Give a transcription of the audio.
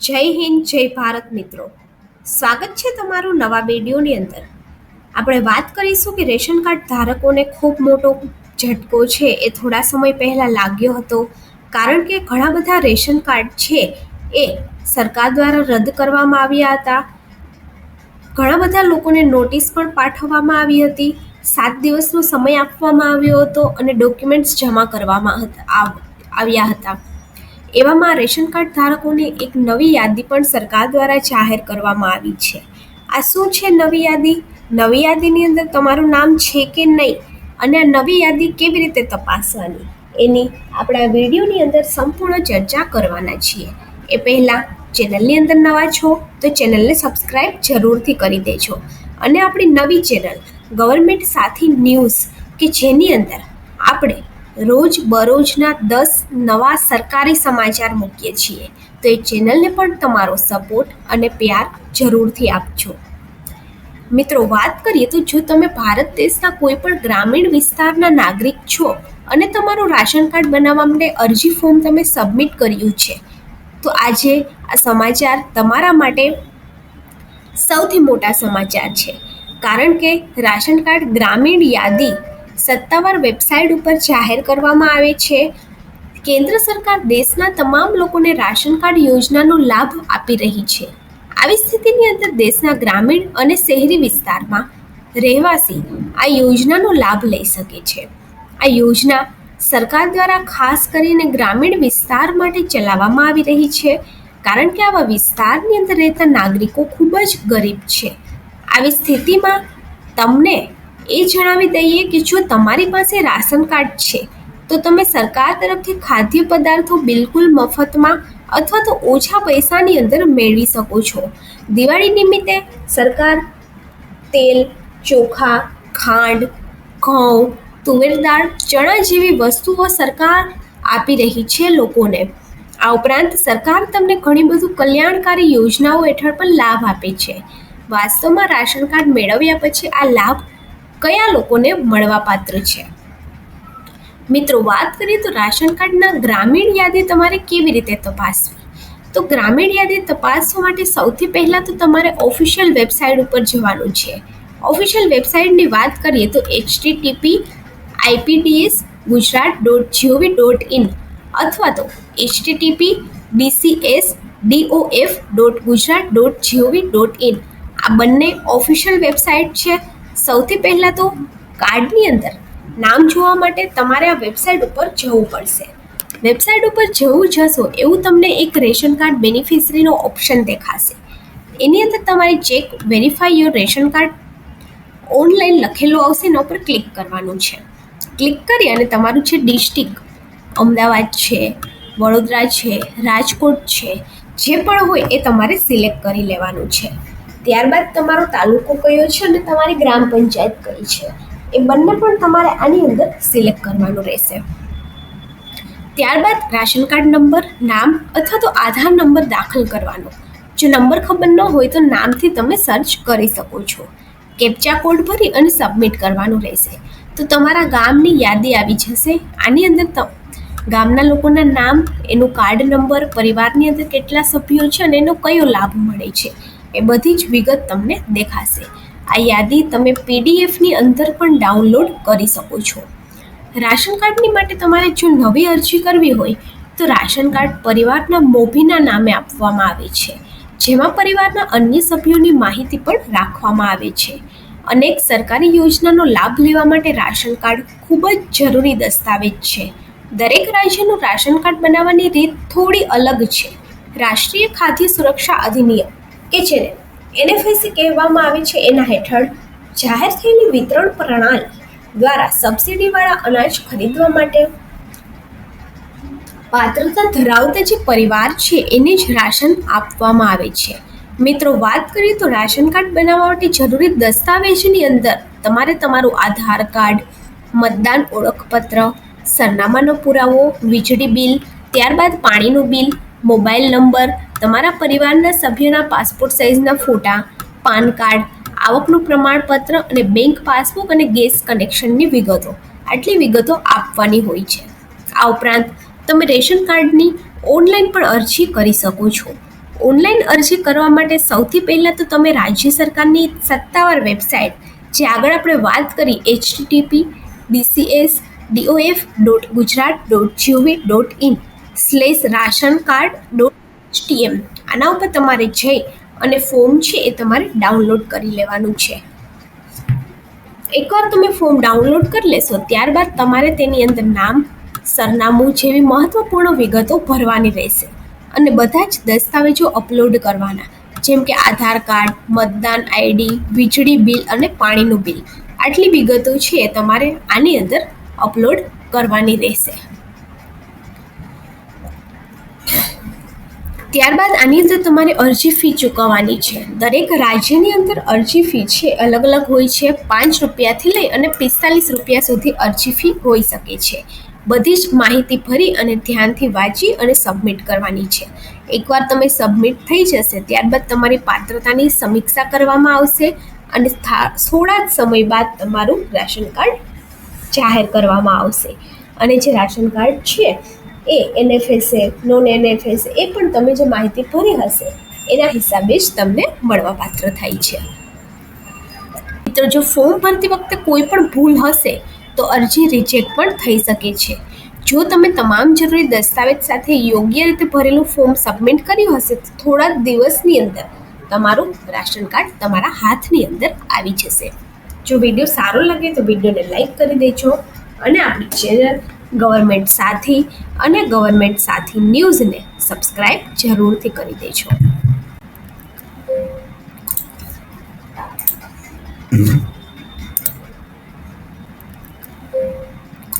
જય હિન્દ, જય ભારત મિત્રો. સ્વાગત છે તમારું નવા વિડીયોની અંદર. આપણે વાત કરીશું કે રેશન કાર્ડ ધારકોને ખૂબ મોટો ઝટકો છે એ થોડા સમય પહેલાં લાગ્યો હતો. કારણ કે ઘણા બધા રેશન કાર્ડ છે એ સરકાર દ્વારા રદ કરવામાં આવ્યા હતા. ઘણા બધા લોકોને નોટિસ પણ પાઠવવામાં આવી હતી. સાત દિવસનો સમય આપવામાં આવ્યો હતો અને ડોક્યુમેન્ટ્સ જમા કરવામાં આવ- આવ્યા હતા. એવામાં રેશન કાર્ડ ધારકોને એક નવી યાદી પણ સરકાર દ્વારા જાહેર કરવામાં આવી છે. આ શું છે નવી યાદી? નવી યાદીની અંદર તમારું નામ છે કે નહીં અને આ નવી યાદી કેવી રીતે તપાસવાની? એની આપણા વિડીયોની અંદર સંપૂર્ણ ચર્ચા કરવાના છીએ. એ પહેલાં ચેનલની અંદર નવા છો તો ચેનલને સબસ્ક્રાઈબ જરૂરથી કરી દેજો. અને આપણી નવી ચેનલ ગવર્મેન્ટ સાથી ન્યૂઝ કે જેની અંદર આપણે રોજ બરોજના દસ નવા સરકારી સમાચાર મૂકીએ છીએ. તો એ ચેનલને પણ તમારો સપોર્ટ અને પ્યાર જરૂરથી આપજો. મિત્રો, વાત કરીએ તો જો તમે ભારત દેશના કોઈ પણ ગ્રામીણ વિસ્તારના નાગરિક છો અને તમારું રાશન કાર્ડ બનાવવા માટે અરજી ફોર્મ તમે સબમિટ કર્યું છે, તો આજે આ સમાચાર તમારા માટે સૌથી મોટા સમાચાર છે. કારણ કે રાશન કાર્ડ ગ્રામીણ યાદી સત્તાવાર વેબસાઇટ ઉપર જાહેર કરવામાં આવે છે. કેન્દ્ર સરકાર દેશના તમામ લોકોને રાશન કાર્ડ યોજનાનો લાભ આપી રહી છે. આવી સ્થિતિની અંદર દેશના ગ્રામીણ અને શહેરી વિસ્તારમાં રહેવાસી આ યોજનાનો લાભ લઈ શકે છે. આ યોજના સરકાર દ્વારા ખાસ કરીને ગ્રામીણ વિસ્તાર માટે ચલાવવામાં આવી રહી છે, કારણ કે આવા વિસ્તારની અંદર રહેતા નાગરિકો ખૂબ જ ગરીબ છે. આવી સ્થિતિમાં તમને એ જણાવી દઈએ કે જો તમારી પાસે રાશન કાર્ડ છે, તો તમે સરકાર તરફથી ખાદ્ય પદાર્થો બિલકુલ મફતમાં અથવા તો ઓછા પૈસાની અંદર મેળવી શકો છો. દિવાળી નિમિત્તે સરકાર તેલ, ચોખા, ખાંડ, ઘઉં, તુવેર દાળ, ચણા જેવી વસ્તુઓ સરકાર આપી રહી છે લોકોને. આ ઉપરાંત સરકાર તમને ઘણી બધું કલ્યાણકારી યોજનાઓ હેઠળ પણ લાભ આપે છે. વાસ્તવમાં રાશન કાર્ડ મેળવ્યા પછી આ લાભ કયા લોકોને મળવાપાત્ર છે? મિત્રો, વાત કરીએ તો રાશન કાર્ડના ગ્રામીણ યાદી તમારે કેવી રીતે તપાસવી? તો ગ્રામીણ યાદી તપાસવા માટે સૌથી પહેલાં તો તમારે ઓફિશિયલ વેબસાઇટ ઉપર જવાનું છે. ઓફિશિયલ વેબસાઇટની વાત કરીએ તો HTTP IPDS Gujarat dot G O V dot in HTTP DCS DOF dot Gujarat dot G O V dot in official website છે. સૌથી પહેલાં તો કાર્ડની અંદર નામ જોવા માટે તમારે આ વેબસાઇટ ઉપર જવું પડશે. વેબસાઇટ ઉપર જવું જશો એવું તમને એક રેશન કાર્ડ બેનિફિશરીનો ઓપ્શન દેખાશે. એની અંદર તમારે check verify your ration card online લખેલું આવશે એના ઉપર ક્લિક કરવાનું છે. ક્લિક કરી અને તમારું છે ડિસ્ટ્રિક્ટ અમદાવાદ છે, વડોદરા છે, રાજકોટ છે, જે પણ હોય એ તમારે સિલેક્ટ કરી લેવાનું છે. ત્યારબાદ તમારો તાલુકો કયો છે અને તમારી ગ્રામ પંચાયત કઈ છે? એ બંને પણ તમારે આની અંદર સિલેક્ટ કરવાનું રહેશે. ત્યારબાદ રાશન કાર્ડ નંબર, નામ અથવા તો આધાર નંબર દાખલ કરવાનો. જો નંબર ખબર ન હોય તો નામથી તમે સર્ચ કરી શકો છો. કેપ્ચા કોડ ભરી અને સબમિટ કરવાનું રહેશે. તો તમારા ગામની યાદી આવી જશે. આની અંદર ગામના લોકોના નામ, એનું કાર્ડ નંબર, પરિવારની અંદર કેટલા સભ્યો છે અને એનો કયો લાભ મળે છે. એ બધી જ વિગત તમને દેખાશે. આ યાદી તમે પીડીએફની અંદર પણ ડાઉનલોડ કરી શકો છો. રાશન કાર્ડની માટે તમારે જો નવી અરજી કરવી હોય, તો રાશન કાર્ડ પરિવારના મોભીના નામે આપવામાં આવે છે, જેમાં પરિવારના અન્ય સભ્યોની માહિતી પણ રાખવામાં આવે છે. અનેક સરકારી યોજનાનો લાભ લેવા માટે રાશન કાર્ડ ખૂબ જ જરૂરી દસ્તાવેજ છે. દરેક રાજ્યનું રાશન કાર્ડ બનાવવાની રીત થોડી અલગ છે. રાષ્ટ્રીય ખાદ્ય સુરક્ષા અધિનિયમ કે જેને એનએફએસી કહેવામાં આવે છે એના હેઠળ જાહેર થયેલી વિતરણ પ્રણાલી દ્વારા સબસિડીવાળા અનાજ ખરીદવા માટે. પાત્રતા ધરાવતા જે પરિવાર છે એને જ રાશન આપવામાં આવે છે. મિત્રો, વાત કરીએ તો રાશન કાર્ડ બનાવવા માટે જરૂરી દસ્તાવેજની અંદર તમારે તમારું આધાર કાર્ડ, મતદાન ઓળખપત્ર, સરનામાનો પુરાવો, વીજળી બિલ, ત્યારબાદ પાણીનું બિલ, મોબાઈલ નંબર તમારા પરિવારના સભ્યના પાસપોર્ટ સાઇઝના ફોટા, પાન કાર્ડ, આવકનું પ્રમાણપત્ર અને બેંક પાસબુક અને ગેસ કનેક્શનની વિગતો. આટલી વિગતો આપવાની હોય છે. આ ઉપરાંત, તમે રેશન કાર્ડની ઓનલાઈન પણ અરજી કરી શકો છો. ઓનલાઈન અરજી કરવા માટે સૌથી પહેલાં તો તમે રાજ્ય સરકારની સત્તાવાર વેબસાઇટ, જે આગળ આપણે વાત કરી, HTTP, DCS, DOF dot Gujarat dot GOV dot in, slash ration card dot TM આના ઉપર તમારે જઈ અને ફોર્મ છે એ તમારે ડાઉનલોડ કરી લેવાનું છે. એકવાર તમે ફોર્મ ડાઉનલોડ કરી લેશો, ત્યારબાદ તમારે તેની અંદર નામ, સરનામું જેવી મહત્વપૂર્ણ વિગતો ભરવાની રહેશે. અને બધા જ દસ્તાવેજો અપલોડ કરવાના. જેમ કે આધાર કાર્ડ, મતદાન આઈડી વીજળી બિલ અને પાણીનું બિલ. આટલી વિગતો છે તમારે આની અંદર અપલોડ કરવાની રહેશે. ત્યારબાદ આની અંદર તમારે અરજી ફી ચૂકવવાની છે. દરેક રાજ્યની અંદર અરજી ફી છે, અલગ અલગ હોય છે. પાંચ રૂપિયાથી લઈ અને પિસ્તાલીસ રૂપિયા સુધી અરજી ફી હોઈ શકે છે. બધી જ માહિતી ભરી અને ધ્યાનથી વાંચી અને સબમિટ કરવાની છે. એકવાર તમે સબમિટ થઈ જશે, ત્યારબાદ તમારી પાત્રતાની સમીક્ષા કરવામાં આવશે અને થોડા જ સમય બાદ તમારું રાશન કાર્ડ જાહેર કરવામાં આવશે. અને જે રાશન કાર્ડ છે એ એનએફએસએ નોન એનએફએસએ એ પણ તમે જે માહિતી ભરી હશે, એના હિસાબે જ તમને મળવાપાત્ર થાય છે. મિત્રો, જો ફોર્મ ભરતી વખતે કોઈ પણ ભૂલ હશે, તો અરજી રિજેક્ટ પણ થઈ શકે છે. જો તમે તમામ જરૂરી દસ્તાવેજ સાથે યોગ્ય રીતે ભરેલું ફોર્મ સબમિટ કર્યું હશે, તો થોડા દિવસની અંદર તમારું રાશન કાર્ડ તમારા હાથની અંદર આવી જશે. જો વીડિયો સારો લાગે તો વિડીયોને લાઈક કરી દેજો અને આપણી ચેનલ ગવર્મેન્ટ સાથી અને ગવર્મેન્ટ સાથી ન્યૂઝને સબસ્ક્રાઈબ જરૂરથી કરી દેજો.